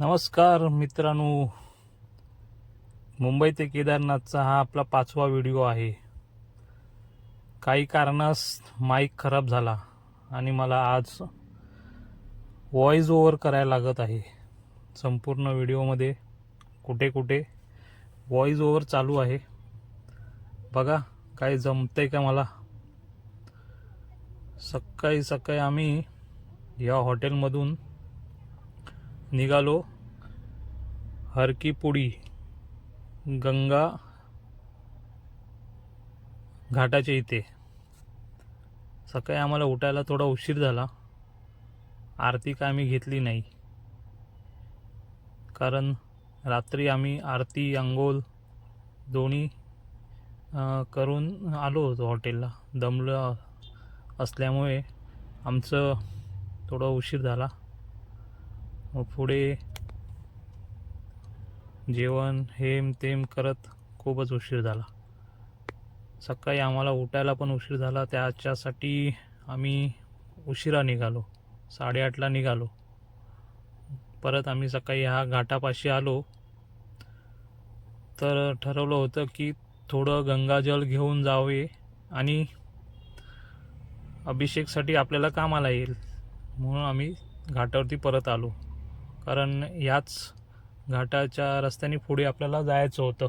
नमस्कार मित्रांनो. मुंबई ते केदारनाथचा हा आपला पाचवा व्हिडिओ आहे. काही कारणास माईक खराब झाला आणि मला आज व्हॉइस ओव्हर करायला लागत आहे. संपूर्ण व्हिडिओमध्ये कुठे कुठे व्हॉइस ओव्हर चालू आहे. बघा काय जमतंय का मला? सकाळी सकाळी आम्ही या हॉटेलमधून निघालो. हरकी पुडी गंगा घाटाच्या इथे. सकाळी आम्हाला उठायला थोडा उशीर झाला. आरती काय आम्ही घेतली नाही. कारण रात्री आम्ही आरती अंघोल दोन्ही करून आलो होतो हॉटेलला. दमलं असल्यामुळे आमचं थोडा उशीर झाला. मग पुढे जेवण हेम तेम करत खूपच उशीर झाला. सकाळी आम्हाला उठायला पण उशीर झाला. त्याच्यासाठी आम्ही उशिरा निघालो. साडेआठला निघालो. परत आम्ही सकाळी ह्या घाटापाशी आलो. तर ठरवलं होतं की थोडं गंगाजल घेऊन जावे आणि अभिषेकसाठी आपल्याला कामाला येईल. म्हणून आम्ही घाटावरती परत आलो. कारण याच घाटाच्या रस्त्याने पुढे आपल्याला जायचं होतं.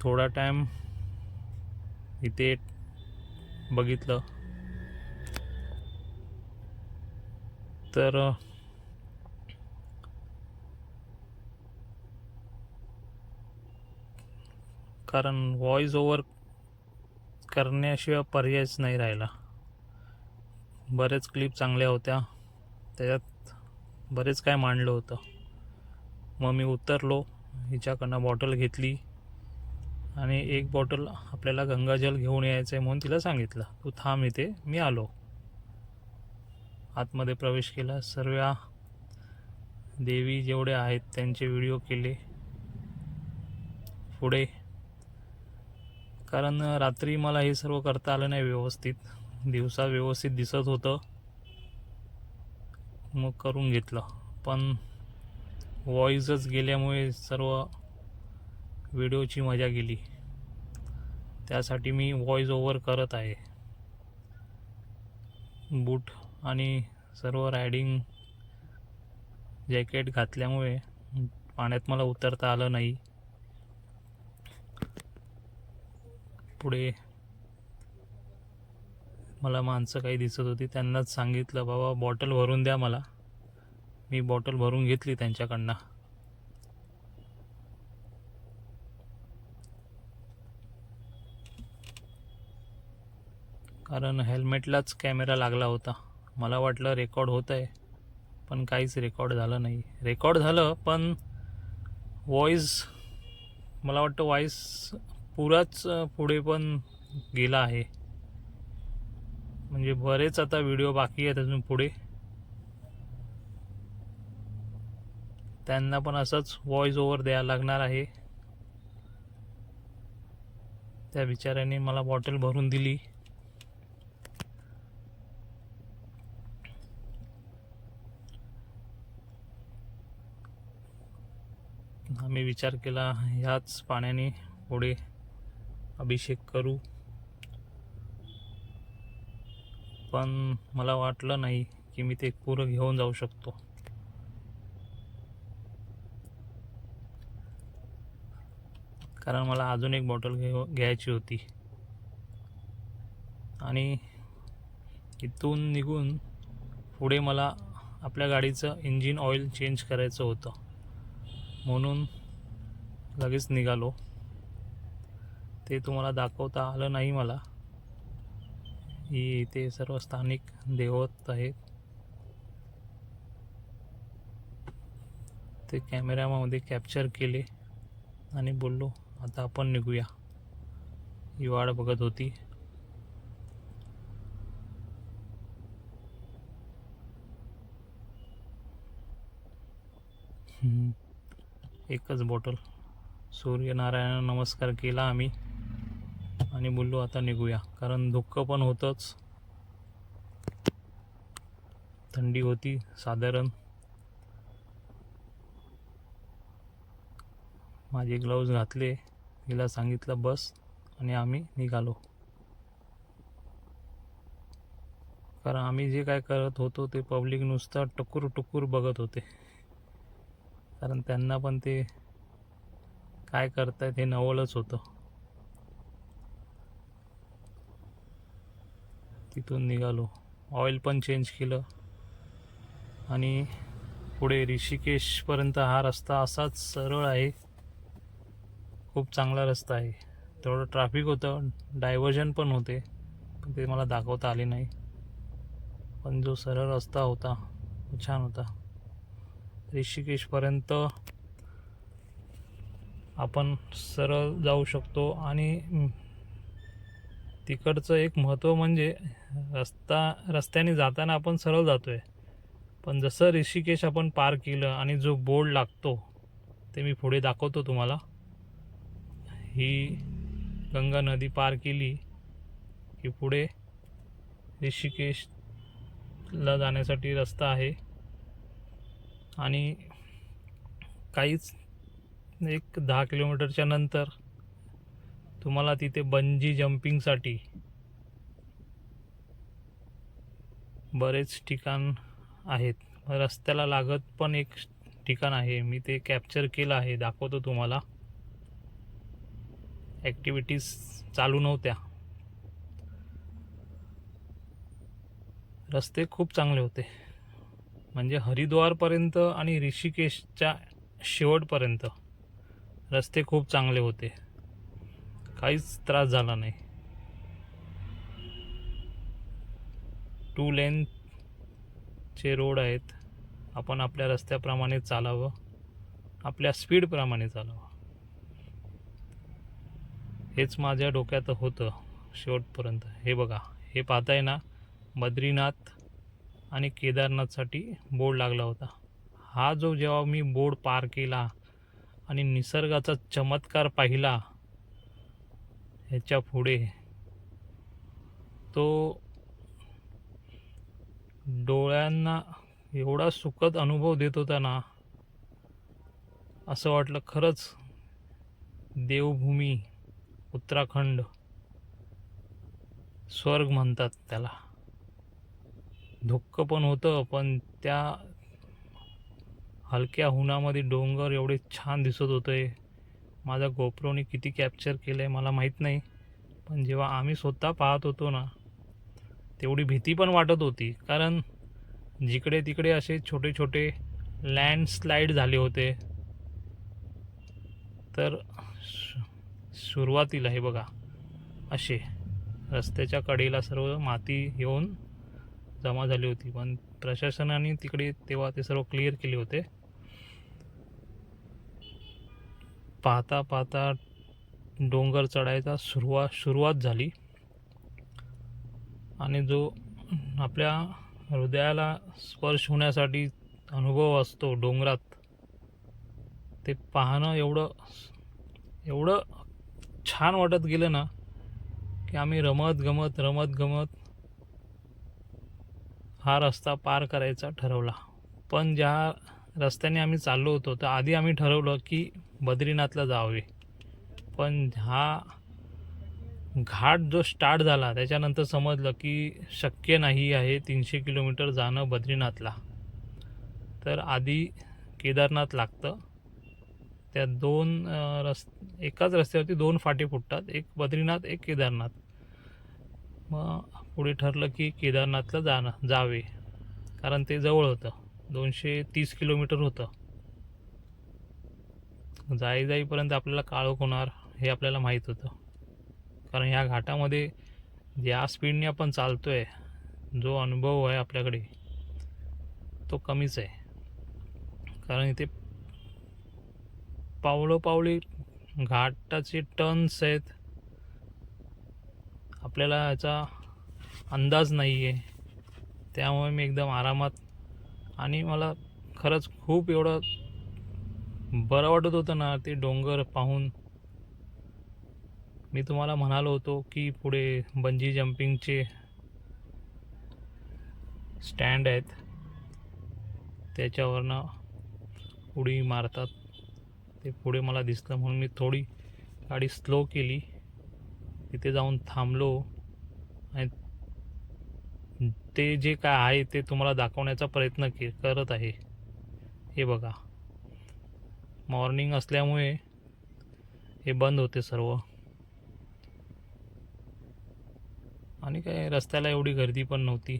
थोडा टाईम इथे बघितलं. तर कारण व्हॉइस ओव्हर करण्याशिवाय पर्यायच नाही राहिला. बरेच क्लिप चांगल्या होत्या. त्याच्यात बरेच काय मांडलं होतं. मग मी उतरलो हिच्याकडनं बॉटल घेतली आणि एक बॉटल आपल्याला गंगाजल घेऊन यायचं आहे म्हणून तिला सांगितलं. तू थांब इथे मी आलो. आतमध्ये प्रवेश केला. सर्व देवी जेवढे आहेत त्यांचे व्हिडिओ केले पुढे. कारण रात्री मला हे सर्व करता आलं नाही व्यवस्थित. दिवसा व्यवस्थित दिसत होतं. मग करून घेतलं. पण व्हॉइसच गेल्यामुळे सर्व व्हिडिओची मजा गेली. त्यासाठी मी व्हॉइस ओव्हर करत आहे. बूट आणि सर्व रायडिंग जॅकेट घातल्यामुळे पाण्यात मला उतरता आलं नाही. पुढे मला माणसं काही दिसत होती त्यांनाच सांगितलं बाबा बॉटल भरून द्या मला. मी बॉटल भरून घेतली त्यांच्याकडनं. कारण हेल्मेटलाच कॅमेरा लागला होता. मला वाटलं रेकॉर्ड होत आहे पण काहीच रेकॉर्ड झालं नाही. रेकॉर्ड झालं पण व्हॉईस मला वाटतं व्हॉईस पुराच पुढे पण गेला आहे. म्हणजे बरेच आता व्हिडिओ बाकी आहेत अजून पुढे. त्यांना पण असंच व्हॉइस ओव्हर द्यायला लागणार आहे. त्या बिचाऱ्याने मला बॉटल भरून दिली. आम्ही विचार केला ह्याच पाण्याने पुढे अभिषेक करू. पण मला वाटलं नाही की मी ते पुरं घेऊन जाऊ शकतो. कारण मला अजून एक बॉटल घेऊ घ्यायची होती. आणि इथून निघून पुढे मला आपल्या गाडीचं इंजिन ऑइल चेंज करायचं होतं. म्हणून लगेच निघालो. ते तुम्हाला दाखवता आलं नाही मला. ही इथे सर्व स्थानिक देवत आहेत. ते कॅमेऱ्यामध्ये कॅप्चर केले आणि बोललो आता आपण निघूया. ही वाट बघत होती. एकच बॉटल सूर्यनारायण नमस्कार केला आम्ही. आणि बोललो आता निघूया. कारण दुःख पण होतंच. थंडी होती साधारण. माझे ग्लव्ज घातले हिला सांगितलं बस. आणि आम्ही निघालो. कारण आम्ही जे काय करत होतो ते पब्लिक नुसतं टुकूर टुकूर बघत होते. कारण त्यांना पण ते काय करतायत हे नवलच होतं. तिथून निघालो. ऑइल पण चेंज केलं. आणि पुढे ऋषिकेशपर्यंत हा रस्ता असाच सरळ आहे. खूप चांगला रस्ता आहे. तेवढं ट्रॅफिक होतं. डायव्हर्जन पण होते. पण ते मला दाखवता आले नाही. पण जो सरळ रस्ता होता तो छान होता. ऋषिकेशपर्यंत आपण सरळ जाऊ शकतो. आणि तिकडचं एक महत्त्व म्हणजे रस्ता रस्त्याने जाताना आपण सरळ जातोय. पण जसं ऋषिकेश आपण पार केलं आणि जो बोर्ड लागतो ते मी पुढे दाखवतो तुम्हाला. ही गंगा नदी पार केली की पुढे ऋषिकेशला जाण्यासाठी रस्ता आहे. आणि काहीच एक दहा किलोमीटरच्या नंतर तुम्हाला तिथे बंजी जम्पिंगसाठी बरेच ठिकाण आहेत. रस्त्याला लागत पण एक ठिकाण आहे. मी ते कॅप्चर केलं आहे. दाखवतो तुम्हाला. ॲक्टिव्हिटीज चालू नव्हत्या. रस्ते खूप चांगले होते. म्हणजे हरिद्वारपर्यंत आणि ऋषिकेशच्या शेवटपर्यंत रस्ते खूप चांगले होते. काहीच त्रास झाला नाही. टू लेनचे रोड आहेत. आपण आपल्या रस्त्याप्रमाणे चालावं. आपल्या स्पीडप्रमाणे चालावं. हेच माझ्या डोक्यात होतं शेवटपर्यंत. हे बघा हे पाहताय ना बद्रीनाथ आणि केदारनाथसाठी बोर्ड लागला होता. हा जो जेव्हा मी बोर्ड पार केला आणि निसर्गाचा चमत्कार पाहिला ह्याच्या पुढे तो डोळ्यांना एवढा सुखद अनुभव देत होता ना असं वाटलं खरंच देवभूमी उत्तराखंड स्वर्ग म्हणतात त्याला. धुक्क पण होतं पण त्या हलक्या उन्हामध्ये डोंगर एवढे छान दिसत होते. माझ्या गोप्रोने किती कॅप्चर केलं आहे मला माहीत नाही पण जेव्हा आम्ही स्वतः पाहत होतो ना तेवढी भीती पण वाटत होती. कारण जिकडे तिकडे असे छोटे छोटे लँडस्लाईड झाले होते. तर सुरुवातीला हे बघा असे रस्त्याच्या कडेला सर्व माती येऊन जमा झाली होती. पण प्रशासनाने तिकडे तेव्हा ते सर्व क्लिअर केले होते. पाहता पाहता डोंगर चढायचा सुरुवात सुरुवात झाली. आणि जो आपल्या हृदयाला स्पर्श होण्यासाठी अनुभव असतो डोंगरात ते पाहणं एवढं एवढं छान वाटत गेलं ना की आम्ही रमत गमत रमत गमत हा रस्ता पार करायचा ठरवला. पण ज्या रस्त्याने आम्ही चाललो होतो तर आधी आम्ही ठरवलं की बद्रीनाथला जावे. पण हा घाट जो स्टार्ट झाला त्याच्यानंतर समजलं की शक्य नाही आहे तीनशे किलोमीटर जाणं बद्रीनाथला. तर आधी केदारनाथ लागतं. त्या दोन रस् रस एकाच रस्त्यावरती दोन फाटे फुटतात एक बद्रीनाथ एक केदारनाथ. मग पुढे ठरलं की केदारनाथला जाणं जावे. कारण ते जवळ होतं दोनशे तीस किलोमीटर होतं. जाई जाईपर्यंत आपल्याला काळोख होणार हे आपल्याला माहीत होतं. कारण ह्या घाटामध्ये ज्या स्पीडने आपण चालतो आहे जो अनुभव आहे आपल्याकडे तो कमीच आहे. कारण इथे पावलोपावली घाटाचे टर्न्स आहेत. आपल्याला याचा अंदाज नाही आहे त्यामुळे मी एकदम आरामात आणि मला खरंच खूप एवढं बरं वाटत होतं ना ते डोंगर पाहून. मी तुम्हाला म्हणालो होतो की पुढे बंजी जम्पिंगचे स्टँड आहेत. त्याच्यावरनं उडी मारतात. ते पुढे मला दिसलं म्हणून मी थोडी गाडी स्लो केली. तिथे जाऊन थांबलो. आणि ते जे काय आहे ते तुम्हाला दाखवण्याचा प्रयत्न के करत आहे. हे बघा. मॉर्निंग असल्यामुळे हे बंद होते सर्व. आणि काय रस्त्याला एवढी गर्दी पण नव्हती.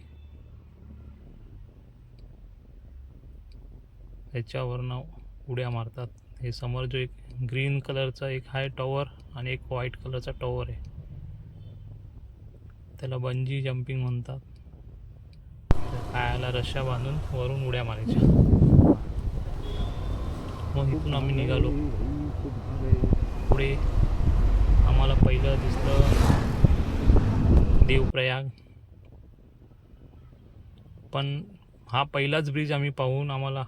ह्याच्यावरनं उड्या मारतात. हे समोर जो एक ग्रीन कलरचा एक आहे टॉवर आणि एक व्हाईट कलरचा टॉवर आहे. त्याला बंजी जम्पिंग म्हणतात. त्या पायाला रश्या बांधून वरून उड्या मारायच्या. मग इथून आम्ही निघालो. पुढे आम्हाला पहिलं दिसलं देवप्रयाग पण हा पहिलाच ब्रिज आम्ही पाहून आम्हाला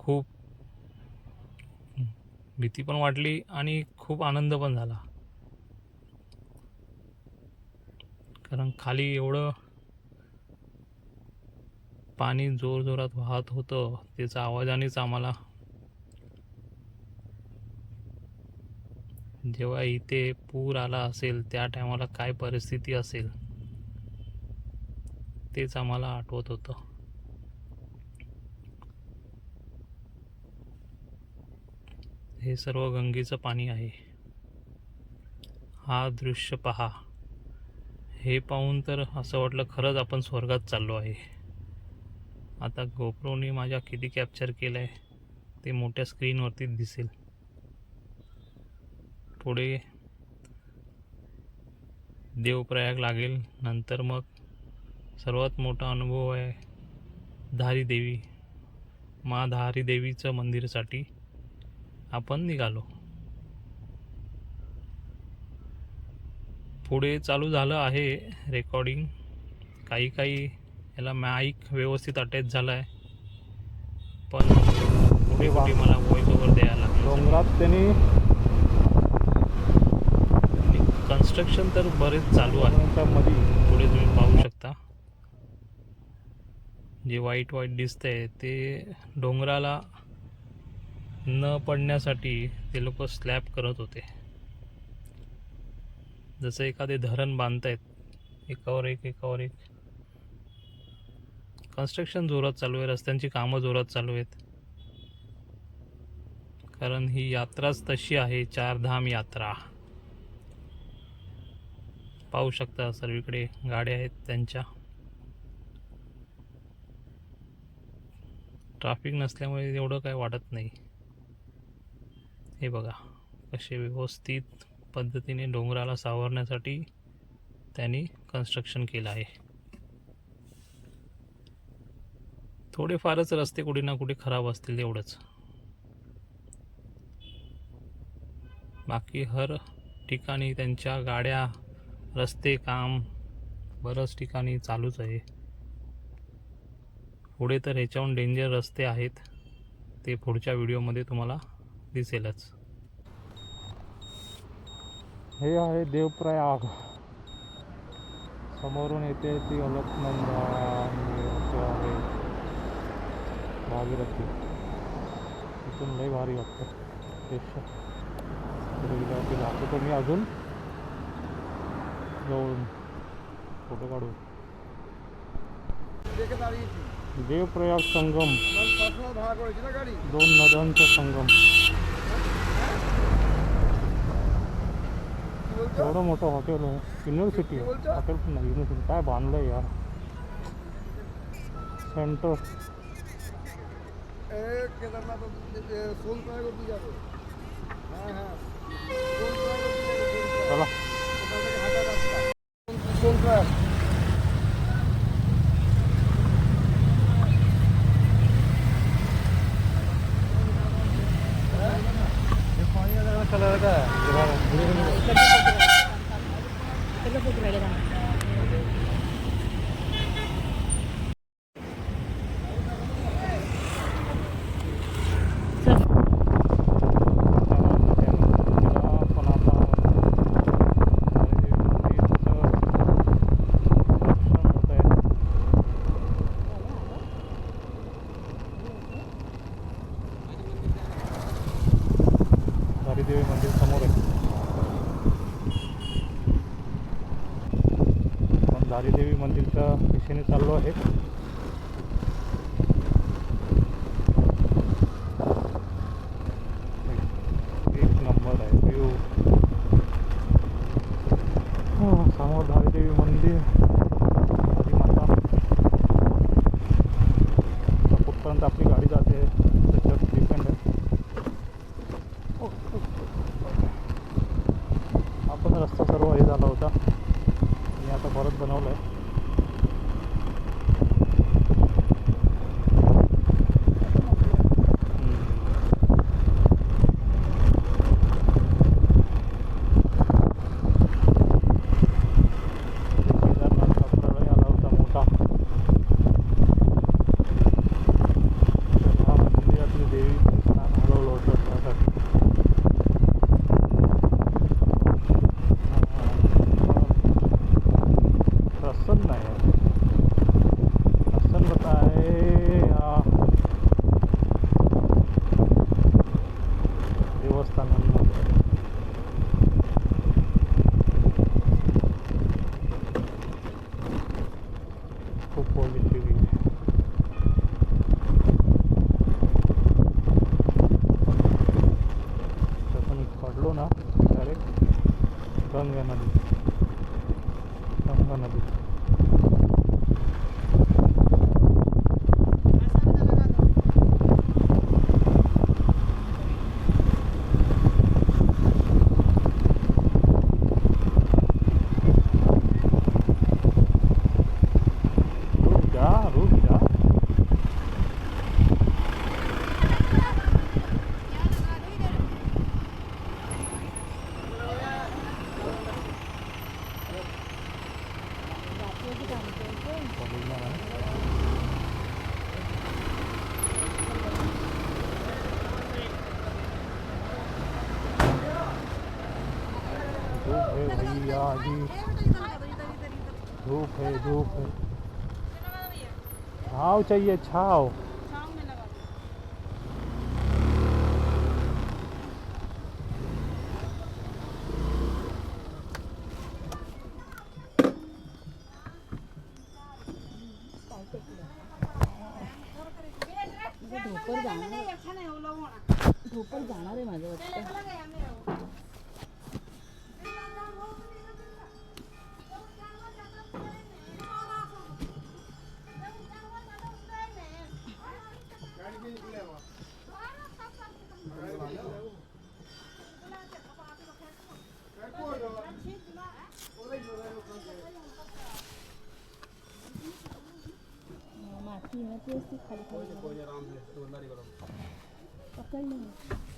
खूप भीती पण वाटली आणि खूप आनंद पण झाला. कारण खाली एवढं पाणी जोरजोरात वाहत होतं त्याचा आवाजानेच आम्हाला जेव्हा इथे पूर आला असेल त्या टायमाला काय परिस्थिती असेल? तेच आम्हाला आठवत होतं. हे सर्व गंगेचं पाणी आहे. हा दृश्य पहा. हे पाहून तर असं वाटलं खरंच आपण स्वर्गात चाललो आहे. आता गोप्रोनी माझ्या किती कॅप्चर केलं आहे ते मोठ्या स्क्रीनवरती दिसेल. पुढे देवप्रयाग लागेल. नंतर मग सर्वात मोठा अनुभव आहे धारी देवी. मा धारी देवीचं मंदिरसाठी आपण निघालो. पुढे चालू झालं आहे रेकॉर्डिंग काही काही याला माईक व्यवस्थित अटॅच झाला आहे पण पुढे पुढे मला वॉइस ओव्हर द्यायला लागलं. डोंगरात त्यांनी आणि कन्स्ट्रक्शन तर बरेच चालू आहे. पुढे तुम्ही पाहू शकता. जे वाईट वाईट दिसतंय ते डोंगराला न पडण्यासाठी ते लोक स्लॅब करत होते. जसं एखादे धरण बांधतायत एकावर एक एकावर एक. कन्स्ट्रक्शन जोरात चालू आहे रस्त्यांची कामं जोरात चालू आहेत. कारण ही यात्राच तशी आहे चारधाम यात्रा. पाहू शकता सर्वीकडे गाड्या आहेत त्यांच्या. ट्रॅफिक नसल्यामुळे एवढं काय वाटत नाही. हे बघा कसे व्यवस्थित पद्धतीने डोंगराला सावरण्यासाठी त्यांनी कन्स्ट्रक्शन केलं आहे. थोडेफारच रस्ते कुठे ना कुठे खराब असतील एवढंच. बाकी हर ठिकाणी त्यांच्या गाड्या रस्ते काम बरंच ठिकाणी चालूच आहे. पुढे तर ह्याच्याहून डेंजर रस्ते आहेत. ते पुढच्या व्हिडिओमध्ये तुम्हाला दिसेलच. हे आहे देवप्रयाग. समोरून येते ती अलकनंदा आहे. भागीरथी. इथून लई भारी वाटतं. दृश्य पुढे दाखवतो मी अजून. जाऊन फोटो काढू. देवप्रयाग संगम. दोन नद्यांचा संगम. एवढं मोठं हॉटेल आहे. युनिव्हर्सिटी आहे. हॉटेल पण नाही युनिव्हर्सिटी काय बांधलं आहे यार. सेंटर चला. कलर का पडलो ना डायरेक्ट गंगा नदी गंगा नदी रुक जा रुक जा बघितलं ना? धूप है भैया जी धूप है धूप है। छाव चाहिए छाव। आहे ना ती असते खाली खाली पकडली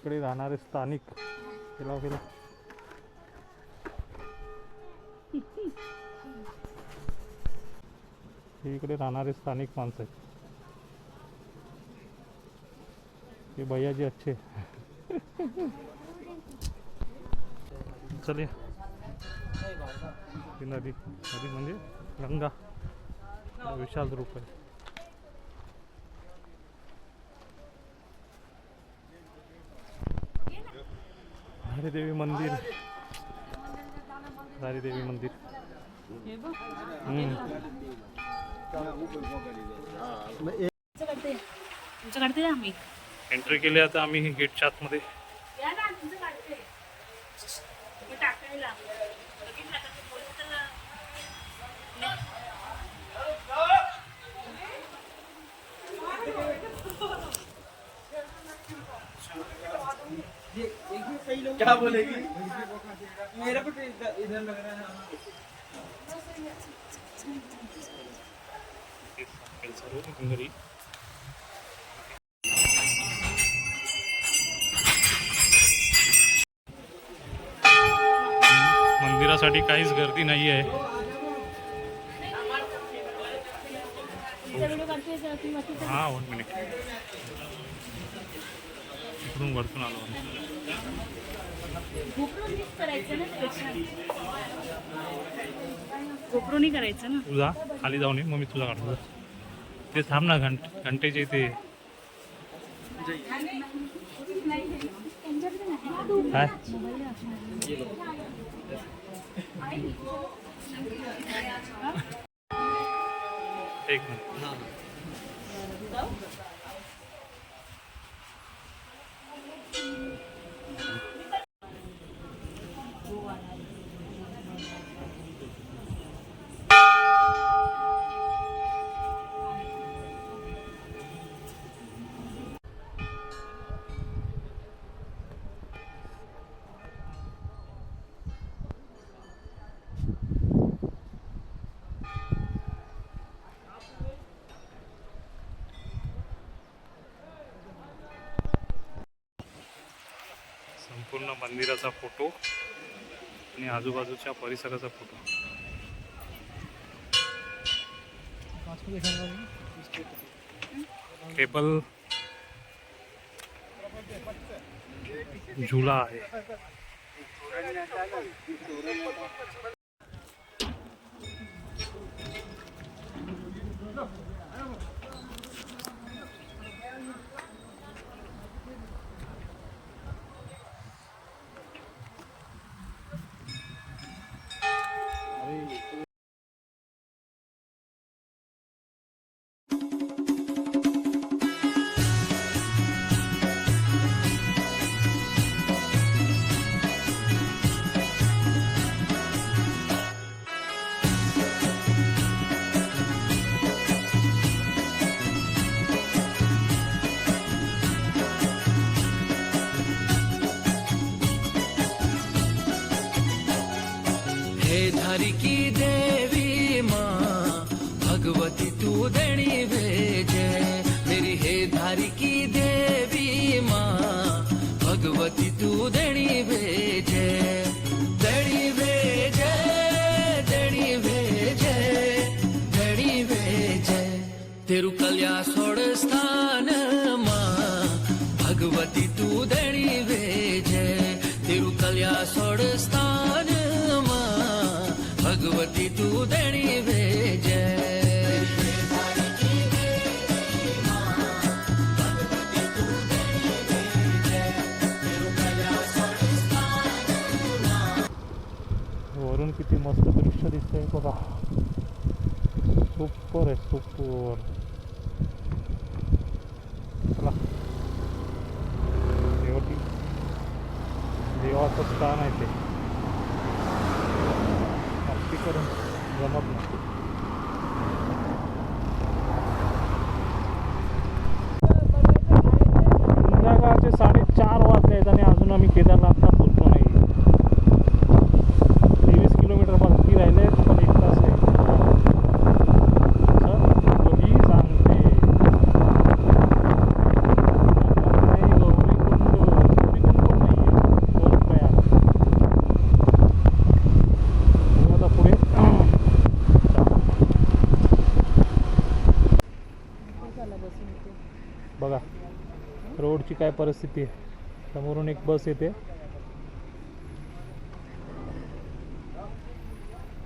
इकडे राहणारे स्थानिक. गेला गेला. हे इकडे राहणारे स्थानिक माणसं आहेत. हे भैया जी अच्छे चलिए नदी नदी म्हणजे गंगा. विशाल रूप आहे. देवी मंदिर. देवी मंदिर. एंट्री केली आता आम्ही गेटच्या आतमध्ये. क्या बोलेगी? मेरा कुछ इधर लग रहा है मंदिरासाठी काहीच गर्दी नाही आहे हाँ वन मिनिट इकडून वरतून आलो करायचं ना तुझा खाली जाऊन ये मग मी तुझा काढतो ते थांब ना घंट घंटेचे ते काय? एक मिनिट. मंदिराचा फोटो आणि आजूबाजूच्या परिसराचा फोटो. केबल झुला आहे. हे धारी की देवी माँ भगवती तू वरून किती मस्त दृश्य दिसतंय बघा. सुपर आहे सुपर चला. देवटी देवाचं स्थान आहे ते. करून जमत नाही संध्याकाळचे साडेचार वाजले आहेत आणि अजून आम्ही केदारनाथला पोचलो नाही तेवीस किलोमीटर बाकी राहिले पण एक तास आहे सर तोही सांगते नाही गौरीकुंड गौरीकुंड पण नाही आहे गौरप्रयाग बघू आता पुढे बघा रोडची काय परिस्थिती आहे? समोरून एक बस येते.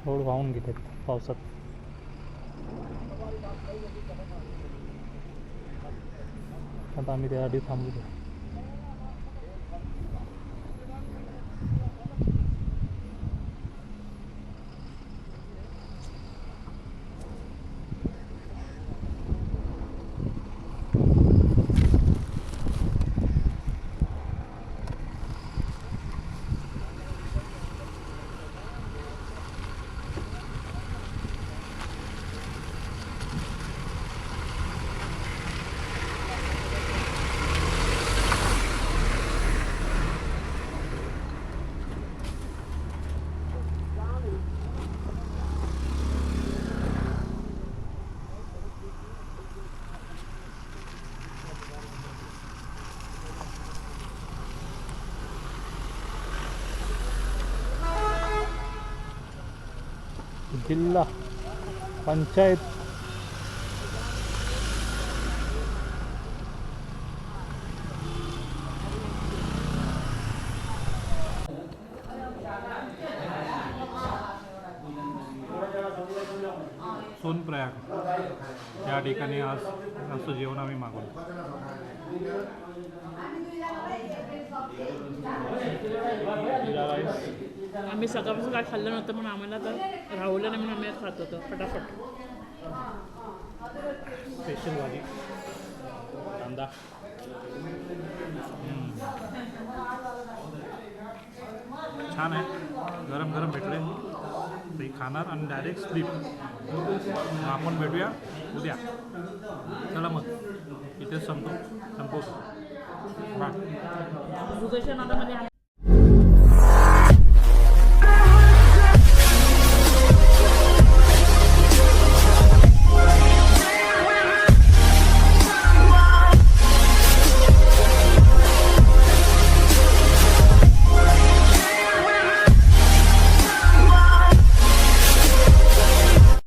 रोड वाहून गेलेत पावसात. आता आम्ही त्यासाठी थांबलो. ಜಿಲ್ಲಾ ಪಂಚಾಯತ್ आम्ही सकाळपासून काय खाल्लं नव्हतं पण आम्हाला तर राहुलं नाही म्हणून आम्ही खात होतो फटाफट. स्पेशल भाजी कांदा. छान आहे. गरम गरम भेटले. ते खाणार आणि डायरेक्ट स्लीप आपण भेटूया. उद्या. चला मग. इथेच संपतो. संपवतो.